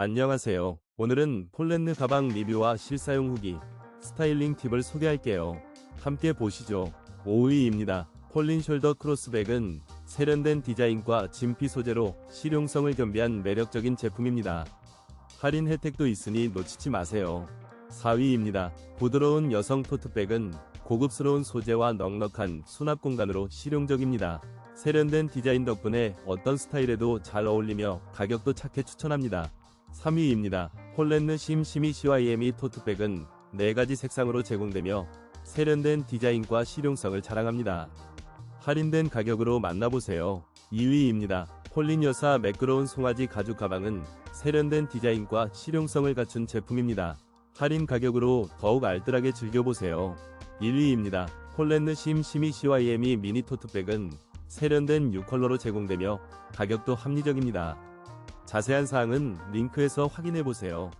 안녕하세요. 오늘은 폴렌느 가방 리뷰와 실사용 후기, 스타일링 팁을 소개할게요. 함께 보시죠. 5위입니다. 폴린 숄더 크로스백은 세련된 디자인과 진피 소재로 실용성을 겸비한 매력적인 제품입니다. 할인 혜택도 있으니 놓치지 마세요. 4위입니다. 부드러운 여성 토트백은 고급스러운 소재와 넉넉한 수납 공간으로 실용적입니다. 세련된 디자인 덕분에 어떤 스타일에도 잘 어울리며 가격도 착해 추천합니다. 3위입니다. 폴렌느 심시미 CYME 토트백은 4가지 색상으로 제공되며 세련된 디자인과 실용성을 자랑합니다. 할인된 가격으로 만나보세요. 2위입니다. 폴린 여사 매끄러운 송아지 가죽 가방은 세련된 디자인과 실용성을 갖춘 제품입니다. 할인 가격으로 더욱 알뜰하게 즐겨보세요. 1위입니다. 폴렌느 심시미 CYME 미니 토트백은 세련된 6컬러로 제공되며 가격도 합리적입니다. 자세한 사항은 링크에서 확인해 보세요.